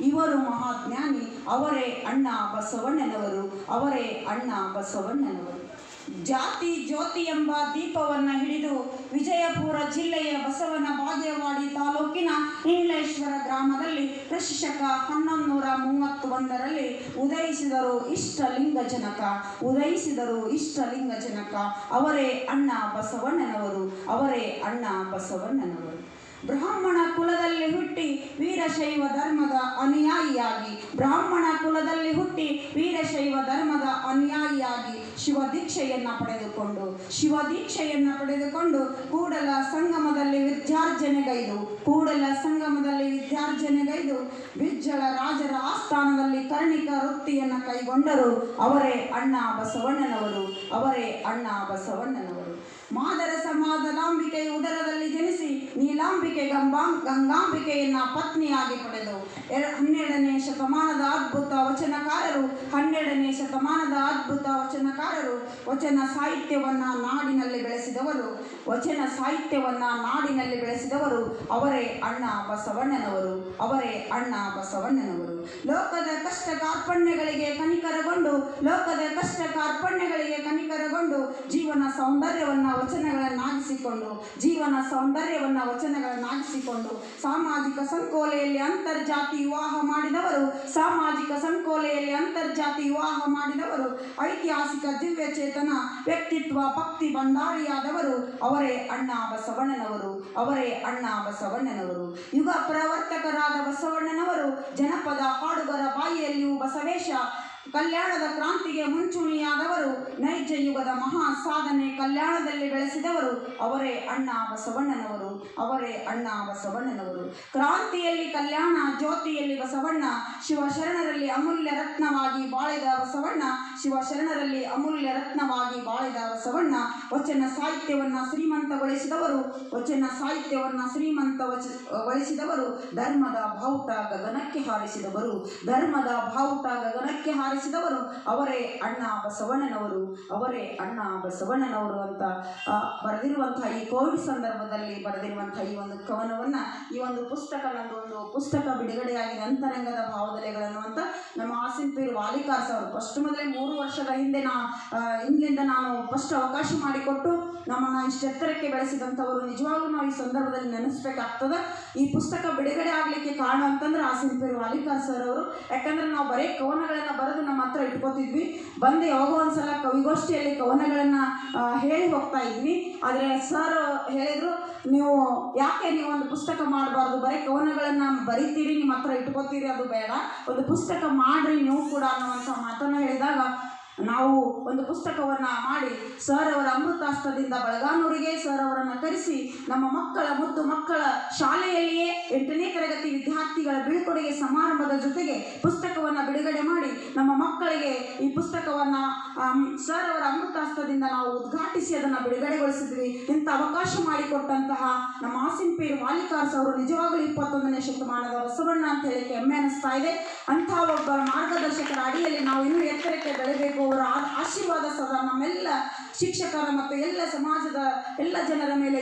ಇವರು ಮಹಾಜ್ಞಾನಿ, ಅವರೇ ಅಣ್ಣ ಬಸವಣ್ಣನವರು, ಅವರೇ ಅಣ್ಣ ಬಸವಣ್ಣನವರು. ಜಾತಿ ಜ್ಯೋತಿ ಎಂಬ ದೀಪವನ್ನು ಹಿಡಿದು ವಿಜಯಪುರ ಜಿಲ್ಲೆಯ ಬಸವನ ಬಾಗೇವಾಡಿ ತಾಲೂಕಿನ ಇಂಗ್ಲೇಶ್ವರ ಗ್ರಾಮದಲ್ಲಿ ಕೃಷಿಶಕ ಹನ್ನೊಂದು ನೂರ ಮೂವತ್ತು ಒಂದರಲ್ಲಿ ಉದಯಿಸಿದರು ಇಷ್ಟಲಿಂಗ ಜನಕ ಉದಯಿಸಿದರು ಇಷ್ಟಲಿಂಗ ಜನಕ ಅವರೇ ಅಣ್ಣ ಬಸವಣ್ಣನವರು, ಅವರೇ ಅಣ್ಣ ಬಸವಣ್ಣನವರು. ವೀರಶೈವ ಧರ್ಮದ ಅನುಯಾಯಿಯಾಗಿ, ಬ್ರಾಹ್ಮಣ ಕುಲದಲ್ಲಿ ಹುಟ್ಟಿ ವೀರಶೈವ ಧರ್ಮದ ಅನುಯಾಯಿಯಾಗಿ ಶಿವ ದೀಕ್ಷೆಯನ್ನ ಪಡೆದುಕೊಂಡು, ಶಿವ ದೀಕ್ಷೆಯನ್ನ ಪಡೆದುಕೊಂಡು ಕೂಡಲ ಸಂಗಮದಲ್ಲಿ ವಿದ್ಯಾರ್ಜನೆಗೈದು, ಕೂಡಲ ಸಂಗಮದಲ್ಲಿ ವಿದ್ಯಾರ್ಜನೆಗೈದು ವಿಜ್ಜಳ ರಾಜರ ಆಸ್ಥಾನದಲ್ಲಿ ಕರ್ಣಿಕ ವೃತ್ತಿಯನ್ನು ಕೈಗೊಂಡರು ಅವರೇ ಅಣ್ಣ ಬಸವಣ್ಣನವರು, ಅವರೇ ಅಣ್ಣ ಬಸವಣ್ಣನವರು. ಮಾದರ ಜನಿಸಿ ನೀಲಾಂಬಿಕೆ ಗಂಬಾ, ಗಂಗಾಂಬಿಕೆಯನ್ನ ಪತ್ನಿಯಾಗಿ ಪಡೆದು ಹನ್ನೆರಡನೇ ಶತಮಾನದ ಅದ್ಭುತ ವಚನಕಾರರು, ಹನ್ನೆರಡನೇ ಶತಮಾನದ ಅದ್ಭುತ ವಚನಕಾರರು ವಚನ ಸಾಹಿತ್ಯವನ್ನ ನಾಡಿನಲ್ಲಿ ಬೆಳೆಸಿದವರು, ವಚನ ಸಾಹಿತ್ಯವನ್ನ ನಾಡಿನಲ್ಲಿ ಬೆಳೆಸಿದವರು ಅವರೇ ಅಣ್ಣ ಬಸವಣ್ಣನವರು, ಅವರೇ ಅಣ್ಣ ಬಸವಣ್ಣನವರು. ಲೋಕದ ಕಷ್ಟ ಕಾರ್ಪಣ್ಯಗಳಿಗೆ ಕನಿಕರಗೊಂಡು, ಲೋಕದ ಕಷ್ಟ ಕಾರ್ಪಣ್ಯಗಳಿಗೆ ಕನಿಕರಗೊಂಡು ಜೀವನ ಸೌಂದರ್ಯವನ್ನ ವಚನಗಳನ್ನಾಗಿಸಿಕೊಂಡು, ಜೀವನ ಸೌಂದರ್ಯವನ್ನ ವಚನಗಳನ್ನಾಗಿಸಿಕೊಂಡು ಸಾಮಾಜಿಕ ಸಂಕೋಲೆಯಲ್ಲಿ ಅಂತರ್ಜಾತಿ ವಿವಾಹ ಮಾಡಿದವರು, ಸಾಮಾಜಿಕ ಸಂಕೋಲೆಯಲ್ಲಿ ಅಂತರ್ಜಾತಿ ವಿವಾಹ ಮಾಡಿದವರು, ಐತಿಹಾಸಿಕ ದಿವ್ಯ ಚೇತನ ವ್ಯಕ್ತಿತ್ವ, ಭಕ್ತಿ ಭಂಡಾರಿಯಾದವರು, ಅವರೇ ಅಣ್ಣ ಬಸವಣ್ಣನವರು, ಅವರೇ ಅಣ್ಣ ಬಸವಣ್ಣನವರು. ಯುಗ ಪ್ರವರ್ತಕರಾದ ಬಸವಣ್ಣನವರು, ಜನಪದ ಹಾಡುಗರ ಬಾಯಿಯಲ್ಲಿಯೂ ಬಸವೇಶ, ಕಲ್ಯಾಣದ ಕ್ರಾಂತಿಗೆ ಮುಂಚೂಣಿಯಾದವರು ನೈಜ ಯುಗದ ಮಹಾ ಸಾಧನೆ ಕಲ್ಯಾಣದಲ್ಲಿ ಬೆಳೆಸಿದವರು ಅವರೇ ಅಣ್ಣ ಬಸವಣ್ಣನವರು, ಅವರೇ ಅಣ್ಣ ಬಸವಣ್ಣನವರು. ಕ್ರಾಂತಿಯಲ್ಲಿ ಕಲ್ಯಾಣ, ಜ್ಯೋತಿಯಲ್ಲಿ ಬಸವಣ್ಣ, ಶಿವಶರಣರಲ್ಲಿ ಅಮೂಲ್ಯ ರತ್ನವಾಗಿ ಬಾಳಿದ ಬಸವಣ್ಣ, ಶಿವಶರಣರಲ್ಲಿ ಅಮೂಲ್ಯ ರತ್ನವಾಗಿ ಬಾಳಿದ ಬಸವಣ್ಣ, ವಚನ ಸಾಹಿತ್ಯವನ್ನ ಶ್ರೀಮಂತಗೊಳಿಸಿದವರು, ವಚನ ಸಾಹಿತ್ಯವನ್ನ ಶ್ರೀಮಂತ ವಚಿಸಿದವರು ಧರ್ಮದ ಬಾವುಟ ಗಗನಕ್ಕೆ ಹಾರಿಸಿದವರು, ಧರ್ಮದ ಬಾವುಟ ಗಗನಕ್ಕೆ ಹಾರಿಸಿದವರು ಅವರೇ ಅಣ್ಣ ಬಸವಣ್ಣನವರು. ಅವರೇ ಅಣ್ಣ ಬಸವಣ್ಣನವರು ಅಂತ ಬರೆದಿರುವಂತಹ ಈ ಕೋವಿಡ್ ಸಂದರ್ಭದಲ್ಲಿ ಬರೆದಿರುವಂತಹ ಈ ಒಂದು ಕವನವನ್ನ, ಈ ಒಂದು ಪುಸ್ತಕ ಒಂದು ಪುಸ್ತಕ ಬಿಡುಗಡೆಯಾಗಿ ಅಂತರಂಗದ ಭಾವದಲೆಗಳನ್ನು ಅಂತ ನಮ್ಮ ಆಸಿನ್ ಪೀರ್ ವಾಲಿಕಾಸ್ ಅವರು, ಫಸ್ಟ್ ಮೊದಲೇ ಮೂರು ವರ್ಷದ ಹಿಂದೆ ನಾ ಇಂಗ್ಲಿಂದ ನಾನು ಫಸ್ಟ್ ಅವಕಾಶ ಮಾಡಿಕೊಟ್ಟು ನಮ್ಮನ್ನು ಇಷ್ಟು ಎತ್ತರಕ್ಕೆ ಬೆಳೆಸಿದಂಥವರು ನಿಜವಾಗ್ಲೂ ನಾವು ಈ ಸಂದರ್ಭದಲ್ಲಿ ನೆನೆಸ್ಬೇಕಾಗ್ತದೆ. ಈ ಪುಸ್ತಕ ಬಿಡುಗಡೆ ಆಗಲಿಕ್ಕೆ ಕಾರಣ ಅಂತಂದ್ರೆ ಆ ಪೀರ್ ಮಾಲಿಕಾ ಸರ್ ಅವರು. ಯಾಕಂದ್ರೆ ನಾವು ಬರೀ ಕವನಗಳನ್ನು ಬರೆದು ನಮ್ಮ ಹತ್ರ ಇಟ್ಕೋತಿದ್ವಿ. ಬಂದು ಯಾವಾಗೋ ಒಂದ್ಸಲ ಕವಿಗೋಷ್ಠಿಯಲ್ಲಿ ಕವನಗಳನ್ನು ಹೇಳಿ ಹೋಗ್ತಾ ಇದ್ವಿ. ಆದರೆ ಸರ್ ಹೇಳಿದರು, ನೀವು ಯಾಕೆ ನೀವು ಒಂದು ಪುಸ್ತಕ ಮಾಡಬಾರ್ದು? ಬರೀ ಕವನಗಳನ್ನು ಬರಿತೀರಿ, ನಿಮ್ಮ ಹತ್ರ ಇಟ್ಕೋತೀರಿ, ಅದು ಬೇಡ. ಒಂದು ಪುಸ್ತಕ ಮಾಡಿರಿ ನೀವು ಕೂಡ ಅನ್ನುವಂಥ ಮಾತನ್ನು ಹೇಳಿದಾಗ ನಾವು ಒಂದು ಪುಸ್ತಕವನ್ನು ಮಾಡಿ ಸರ್ ಅವರ ಅಮೃತಾಸ್ತ್ರದಿಂದ ಬಳಗಾನೂರಿಗೆ ಸರ್ ಅವರನ್ನು ಕರೆಸಿ ನಮ್ಮ ಮಕ್ಕಳ ಮುದ್ದು ಮಕ್ಕಳ ಶಾಲೆಯಲ್ಲಿಯೇ ಎಂಟನೇ ತರಗತಿ ವಿದ್ಯಾರ್ಥಿಗಳ ಬೀಳ್ಕೊಡುಗೆ ಸಮಾರಂಭದ ಜೊತೆಗೆ ಪುಸ್ತಕವನ್ನು ಬಿಡುಗಡೆ ಮಾಡಿ ನಮ್ಮ ಮಕ್ಕಳಿಗೆ ಈ ಪುಸ್ತಕವನ್ನು ಸರ್ ಅವರ ಅಮೃತಾಸ್ತ್ರದಿಂದ ನಾವು ಉದ್ಘಾಟಿಸಿ ಅದನ್ನು ಬಿಡುಗಡೆಗೊಳಿಸಿದ್ವಿ. ಇಂಥ ಅವಕಾಶ ಮಾಡಿಕೊಟ್ಟಂತಹ ನಮ್ಮ ಆಸಿಂ ಪೇರ್ ವಾಲಿಕಾರ್ಸ್ ಅವರು ನಿಜವಾಗಲೂ ಇಪ್ಪತ್ತೊಂದನೇ ಶತಮಾನದ ಬಸವಣ್ಣ ಅಂತ ಹೇಳಿಕ್ಕೆ ಹೆಮ್ಮೆ ಅನಿಸ್ತಾ ಇದೆ. ಅಂತಹ ಒಬ್ಬ ಮಾರ್ಗದರ್ಶಕರ ಅಡಿಯಲ್ಲಿ ನಾವು ಇನ್ನೂ ಎತ್ತರಕ್ಕೆ ಬೆಳೆಬೇಕು. ಅವರ ಆಶೀರ್ವಾದ ಸದಾ ನಮ್ಮೆಲ್ಲ ಶಿಕ್ಷಕರ ಮತ್ತು ಎಲ್ಲ ಸಮಾಜದ ಎಲ್ಲ ಜನರ ಮೇಲೆ